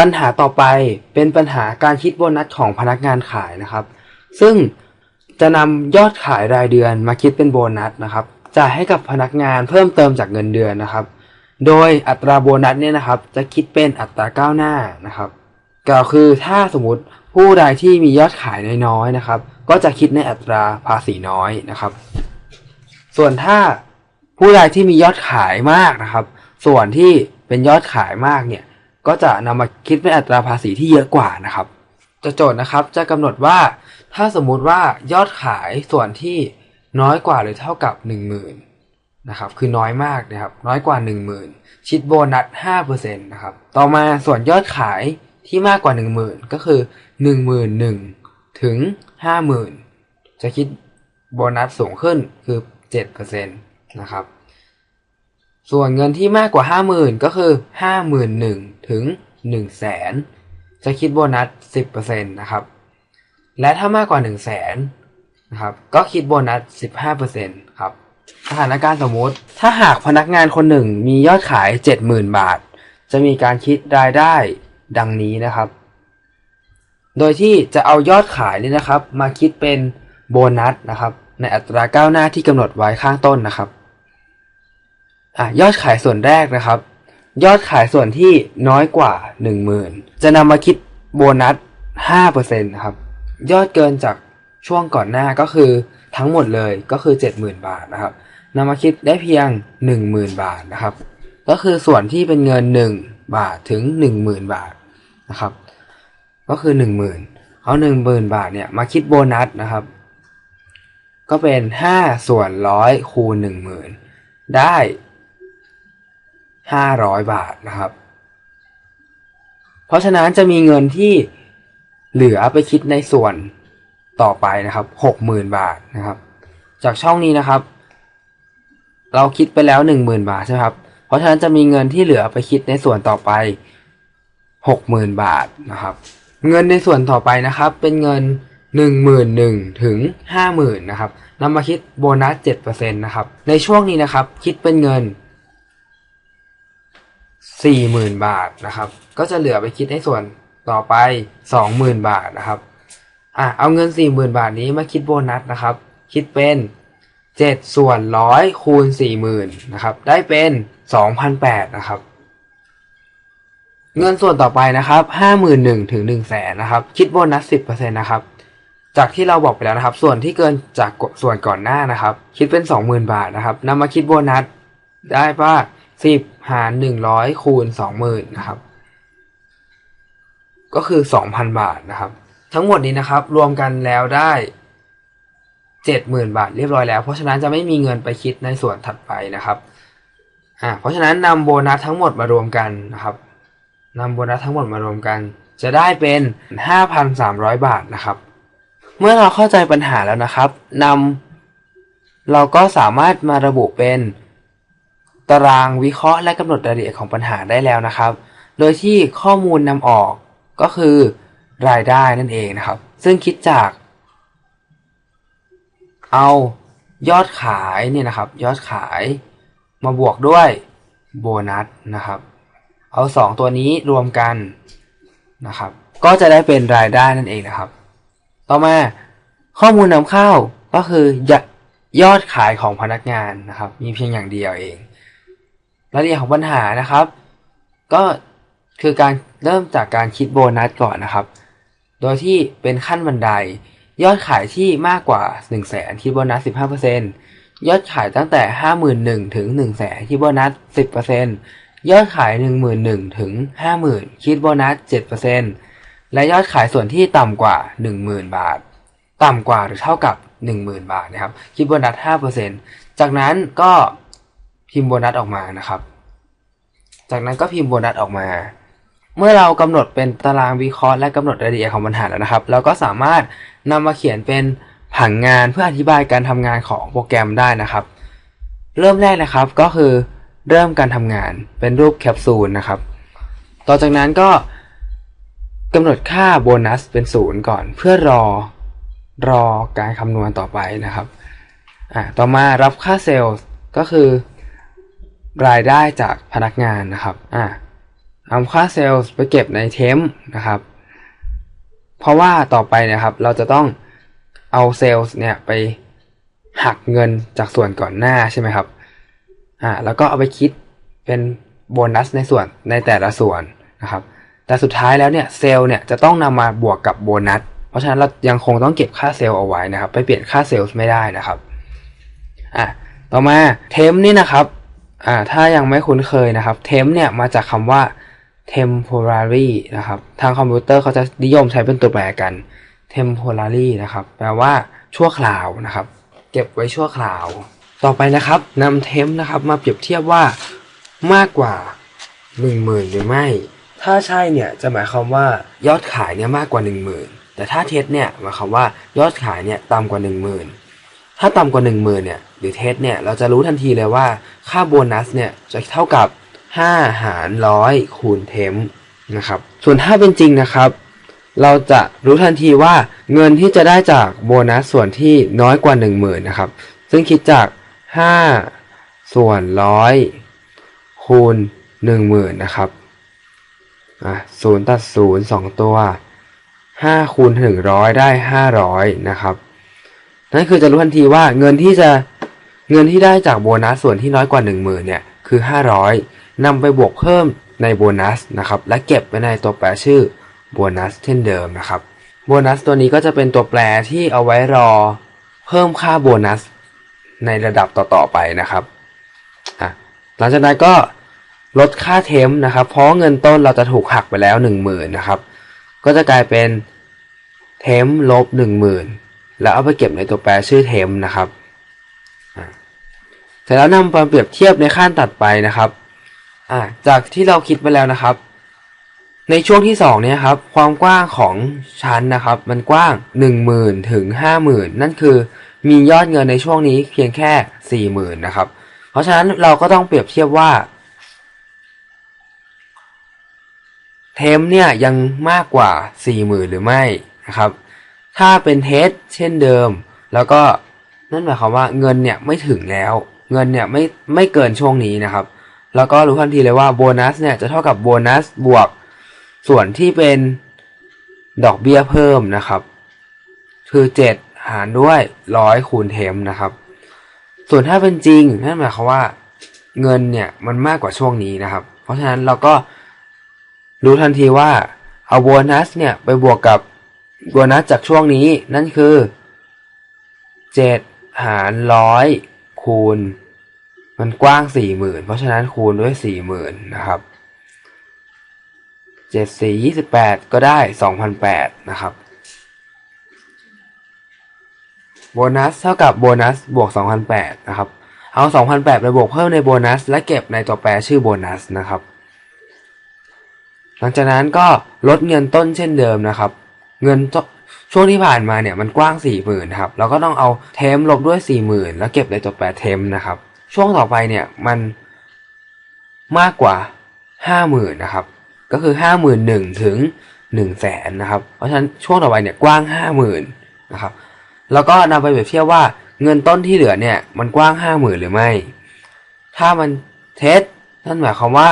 ปัญหาต่อไปเป็นปัญหาการคิดโบนัสของพนักงานขายนะครับ ซึ่งจะนำยอดขายรายเดือนมาคิดเป็นโบนัสนะครับจ่ายให้กับพนักงานเพิ่มเติมจากเงินเดือนนะครับ โดยอัตราโบนัสเนี่ยนะครับ จะคิดเป็นอัตราก้าวหน้านะครับ ก็คือถ้าสมมติผู้ใดที่มียอดขายน้อยๆนะครับ ก็จะคิดในอัตราภาษีน้อยนะครับ ส่วนถ้าผู้ใดที่มียอดขายมากนะครับ ส่วนที่เป็นยอดขายมากเนี่ย ก็จะนำมาคิดเป็นอัตราภาษีที่เยอะกว่านะครับจะโจทย์นะครับจะกำหนดว่าถ้าสมมุติว่ายอดขายส่วนที่น้อยกว่าหรือเท่ากับ 10,000นะครับคือน้อยมากนะครับน้อยกว่า 10,000 ชิดโบนัส5%นะครับต่อมาส่วนยอดขายที่มากกว่า 10,000 ก็คือ 11,000ถึง 50,000 จะคิดโบนัสสูงขึ้นคือ 7%นะครับ ส่วนเงินที่มากกว่า 50,000 ก็คือ 51,000ถึง100,000 จะคิดโบนัส 10%นะครับ และถ้ามากกว่า 100,000นะครับ ก็คิดโบนัส 15%ครับ สถานการณ์สมมติ ถ้าหากพนักงานคนหนึ่งมียอดขาย 70,000 บาท จะมีการคิดรายได้ดังนี้นะครับ โดยที่จะเอายอดขายนี่นะครับ มาคิดเป็นโบนัสนะครับ ในอัตราก้าวหน้าที่กำหนดไว้ข้างต้นนะครับ อะยอดขายส่วนแรกนะครับ ยอดขายส่วนที่น้อยกว่า 10,000 จะนำมาคิดโบนัส5%นะครับ ยอดเกินจากช่วงก่อนหน้าก็คือทั้งหมดเลยก็คือ 70,000 บาทนะครับนำมาคิดได้เพียง 10,000 บาทนะครับ ก็คือส่วนที่เป็นเงิน 1 บาทถึง 10,000 บาทนะครับ ก็คือ 10,000 เอา 10,000 บาทเนี่ยมาคิดโบนัสนะครับ ก็เป็น 5 ส่วนร้อยคูณ10,000 ได้ 500 บาทนะครับ เพราะฉะนั้นจะมีเงินที่เหลือไปคิดในส่วนต่อไปนะครับ 60,000 บาทนะครับ จากช่องนี้นะครับ เราคิดไปแล้ว 10,000 บาทใช่ไหมครับ เพราะฉะนั้นจะมีเงินที่เหลือไปคิดในส่วนต่อไป 60,000 บาทนะครับ เงินในส่วนต่อไปนะครับ เป็นเงิน 11,000ถึง50,000นะครับนำมาคิดโบนัส7%นะครับ ในช่วงนี้นะครับ คิดเป็นเงิน 40,000 บาทนะครับ ก็จะเหลือไปคิดในส่วนต่อไป 20,000 บาทนะครับอะเอาเงิน 40,000 บาทนี้มาคิดโบนัสนะครับ คิดเป็น7ส่วนร้อยคูณ40,000นะครับ ได้เป็น2,800นะครับ เงินส่วนต่อไปนะครับ51,000ถึง100,000นะครับ คิดโบนัส10%นะครับจากที่เราบอกไปแล้วนะครับ ส่วนที่เกินจากส่วนก่อนหน้านะครับ คิดเป็น 20,000 บาทนะครับนำมาคิดโบนัสได้ว่า 10หาร100คูณ20,000นะครับ ก็คือ2,000บาทนะครับ ทั้งหมดนี้นะครับ รวมกันแล้วได้70,000บาทเรียบร้อยแล้ว เพราะฉะนั้นจะไม่มีเงินไปคิดในส่วนถัดไปนะครับอ่าเพราะฉะนั้นนำโบนัสทั้งหมดมารวมกันนะครับนำโบนัสทั้งหมดมารวมกัน จะได้เป็น 5,300 บาทนะครับ เมื่อเราเข้าใจปัญหาแล้วนะครับนำเราก็สามารถมาระบุเป็น ตารางวิเคราะห์และกำหนดรายละเอียดของปัญหาได้แล้วนะครับ โดยที่ข้อมูลนำออกก็คือรายได้นั่นเองนะครับ ซึ่งคิดจาก เอายอดขายเนี่ยนะครับ ยอดขายมาบวกด้วยโบนัสนะครับ เอาสองตัวนี้รวมกันนะครับ ก็จะได้เป็นรายได้นั่นเองนะครับ ต่อมาข้อมูลนำเข้าก็คือยอดขายของพนักงานนะครับ มีเพียงอย่างเดียวเอง รายละเอียดของปัญหานะครับ ก็คือการเริ่มจากการคิดโบนัสก่อนนะครับ โดยที่เป็นขั้นบันได ยอดขายที่มากกว่า 1 0 0 0 0แสนคิดโบนัส 15%ยอดขายตั้งแต่ 51,000ถึง1 0 0 0 0แสนคิดโบนัส 10%ยอดขาย 11,000ถึง50,000คิดโบนัส 7%และยอดขายส่วนที่ต่ำกว่า 10,000 บาท ต่ำกว่าหรือเท่ากับ 10,000 บาทนะครับคิดโบนัส 5%จากนั้นก็ พิมพ์โบนัสออกมานะครับ จากนั้นก็พิมพ์โบนัสออกมา เมื่อเรากำหนดเป็นตารางวิเคราะห์และกำหนดรายละเอียดของปัญหาแล้วนะครับ เราก็สามารถนำมาเขียนเป็นผังงานเพื่ออธิบายการทำงานของโปรแกรมได้นะครับ เริ่มแรกนะครับก็คือเริ่มการทำงานเป็นรูปแคปซูลนะครับ ต่อจากนั้นก็กำหนดค่าโบนัสเป็นศูนย์ก่อนเพื่อรอรอการคำนวณต่อไปนะครับ อ่าต่อมารับค่าเซลล์ก็คือ รายได้จากพนักงานนะครับอ่าเอาค่าเซลล์ไปเก็บในเทมนะครับ เพราะว่าต่อไปนะครับเราจะต้องเอาเซลล์เนี่ยไปหักเงินจากส่วนก่อนหน้าใช่ไหมครับอ่าแล้วก็เอาไปคิดเป็นโบนัสในส่วนในแต่ละส่วนนะครับ แต่สุดท้ายแล้วเนี่ยเซลล์เนี่ยจะต้องนำมาบวกกับโบนัส เพราะฉะนั้นเรายังคงต้องเก็บค่าเซลล์เอาไว้นะครับ ไปเปลี่ยนค่าเซลล์ไม่ได้นะครับอะต่อมาเทมนี่นะครับ อ่าถ้ายังไม่คุ้นเคยนะครับเทมเนี่ยมาจากคำว่า temporary นะครับ ทางคอมพิวเตอร์เขาจะนิยมใช้เป็นตัวแปรกัน temporary นะครับ แปลว่าชั่วคราวนะครับ เก็บไว้ชั่วคราว ต่อไปนะครับนำเทมนะครับมาเปรียบเทียบว่ามากกว่า 10,000 หรือไม่ ถ้าใช่เนี่ยจะหมายความว่ายอดขายเนี่ยมากกว่า 10,000 แต่ถ้าเท็จเนี่ยหมายความว่ายอดขายเนี่ยต่ำกว่า 10,000 ถ้าต่ำกว่า 10,000เนี่ยหรือเท็จเนี่ยเราจะรู้ทันทีเลยว่าค่าโบนัสเนี่ยจะเท่ากับ 5 หารร้อยคูณเทมนะครับ ส่วนถ้าเป็นจริงนะครับ เราจะรู้ทันทีว่าเงินที่จะได้จากโบนัสส่วนที่น้อยกว่า 10,000นะครับ ซึ่งคิดจาก 5 ส่วนร้อยคูณ 10,000นะครับอะศูนย์ตัดศูนย์สองตัว 5 คูณถึงร้อยได้ 500 นะครับ นั่นคือจะรู้ทันทีว่าเงินที่จะเงินที่ได้จากโบนัสส่วนที่น้อยกว่า10,000เนี่ยคือ 500นำไปบวกเพิ่มในโบนัสนะครับและเก็บไว้ในตัวแปรชื่อโบนัสเช่นเดิมนะครับโบนัสตัวนี้ก็จะเป็นตัวแปรที่เอาไว้รอเพิ่มค่าโบนัสในระดับต่อๆไปนะครับหลังจากนั้นก็ลดค่าเทมนะครับ เพราะเงินต้นเราจะถูกหักไปแล้ว 10,000นะครับก็จะกลายเป็นเทมลบ10,000 แล้วเอาไปเก็บในตัวแปรชื่อเทมนะครับอะเสร็จแล้วนำมาเปรียบเทียบในขั้นตัดไปนะครับจากที่เราคิดไปแล้วนะครับ ในช่วงที่สองเนี่ยครับ ความกว้างของชั้นนะครับ มันกว้างหนึ่งหมื่นถึงห้าหมื่นนั่นคือมียอดเงินในช่วงนี้เพียงแค่สี่หมื่นนะครับ เพราะฉะนั้นเราก็ต้องเปรียบเทียบว่าเทมเนี่ยยังมากกว่าสี่หมื่นหรือไม่นะครับ ถ้าเป็นเทสเช่นเดิม แล้วก็นั่นหมายความว่าเงินเนี่ยไม่ถึงแล้ว เงินเนี่ยไม่ไม่เกินช่วงนี้นะครับ แล้วก็รู้ทันทีเลยว่าโบนัสเนี่ยจะเท่ากับโบนัสบวกส่วนที่เป็นดอกเบี้ยเพิ่มนะครับ คือ 7 หารด้วยร้อยคูณเทมนะครับ ส่วนถ้าเป็นจริงนั่นหมายความว่าเงินเนี่ยมันมากกว่าช่วงนี้นะครับ เพราะฉะนั้นเราก็รู้ทันทีว่าเอาโบนัสเนี่ยไปบวกกับ โบนัสจากช่วงนี้นั่นคือ7หารร้อยคูณ มันกว้างสี่หมื่นเพราะฉะนั้นคูณด้วยสี่หมื่นนะครับเจ็ดสี่ยี่สิบแปดก็ได้สองพันแปดนะครับโบนัสเท่ากับโบนัสบวกสองพันแปดนะครับ เอาสองพันแปดไปบวกเพิ่มในโบนัส และเก็บในตัวแปรชื่อโบนัสนะครับ หลังจากนั้นก็ลดเงินต้นเช่นเดิมนะครับ เงินช่วงที่ผ่านมาเนี่ยมันกว้างสี่หมื่นครับเราก็ต้องเอาเทมลบด้วยสี่หมื่นแล้วเก็บในตัวแปรเทมนะครับ ช่วงต่อไปเนี่ยมันมากกว่าห้าหมื่นนะครับ ก็คือห้าหมื่นหนึ่งถึงหนึ่งแสนนะครับ เพราะฉะนั้นช่วงต่อไปเนี่ยกว้างห้าหมื่นนะครับ แล้วก็นำไปเปรียบเทียบว่าเงินต้นที่เหลือเนี่ยมันกว้างห้าหมื่นหรือไม่ ถ้ามันเท็จนั่นหมายความว่า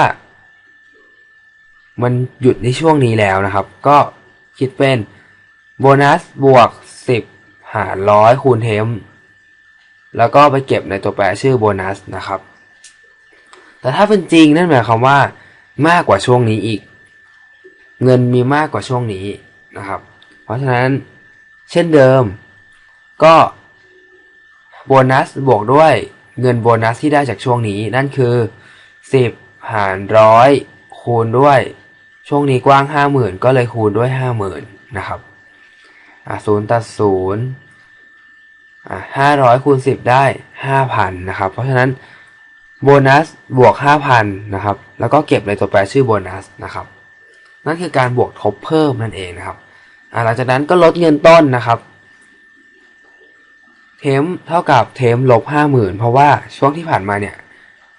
มันหยุดในช่วงนี้แล้วนะครับ ก็คิดเป็น โบนัสบวกสิบหารร้อยคูณเทม แล้วก็ไปเก็บในตัวแปรชื่อโบนัสนะครับ แต่ถ้าเป็นจริงนั่นหมายความว่า มากกว่าช่วงนี้อีก เงินมีมากกว่าช่วงนี้นะครับ เพราะฉะนั้นเช่นเดิม ก็โบนัสบวกด้วยเงินโบนัสที่ได้จากช่วงนี้นั่นคือ 10 หารร้อยคูณด้วย ช่วงนี้กว้าง 50,000 ก็เลยคูณด้วย 50,000 นะครับ อะศูนย์ตัดศูนย์อะห้าร้อยคูณสิบได้ห้าพันนะครับ เพราะฉะนั้นโบนัสบวกห้าพันนะครับ แล้วก็เก็บในตัวแปรชื่อโบนัสนะครับ นั่นคือการบวกทบเพิ่มนั่นเองนะครับอะหลังจากนั้นก็ลดเงินต้นนะครับ เทมเท่ากับเทมลบห้าหมื่นเพราะว่าช่วงที่ผ่านมาเนี่ย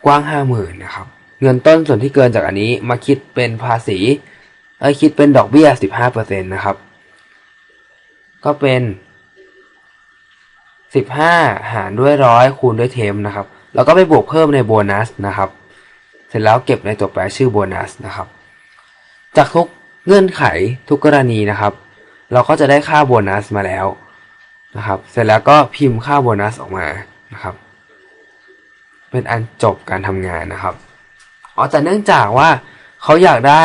กว้างห้าหมื่นนะครับ เงินต้นส่วนที่เกินจากอันนี้มาคิดเป็นภาษีเอ้คิดเป็นดอกเบี้ยสิบห้าเปอร์เซ็นต์นะครับ ก็เป็น15หารด้วยร้อยคูณด้วยเทมนะครับ แล้วก็ไปบวกเพิ่มในโบนัสนะครับ เสร็จแล้วเก็บในตัวแปรชื่อโบนัสนะครับ จากทุกเงื่อนไขทุกกรณีนะครับ เราก็จะได้ค่าโบนัสมาแล้วนะครับ เสร็จแล้วก็พิมพ์ค่าโบนัสออกมานะครับ เป็นอันจบการทำงานนะครับอ๋อแต่เนื่องจากว่าเขาอยากได้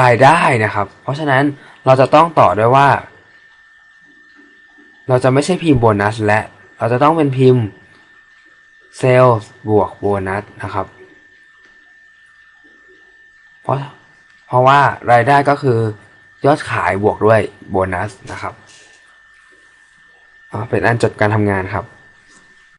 รายได้นะครับ เพราะฉะนั้นเราจะต้องต่อด้วยว่า เราจะไม่ใช่พิมพ์โบนัสและ เราจะต้องเป็นพิมพ์เซลล์บวกโบนัสนะครับ เพราะเพราะว่ารายได้ก็คือยอดขายบวกด้วยโบนัสนะครับเป็นอันจบการทำงานครับ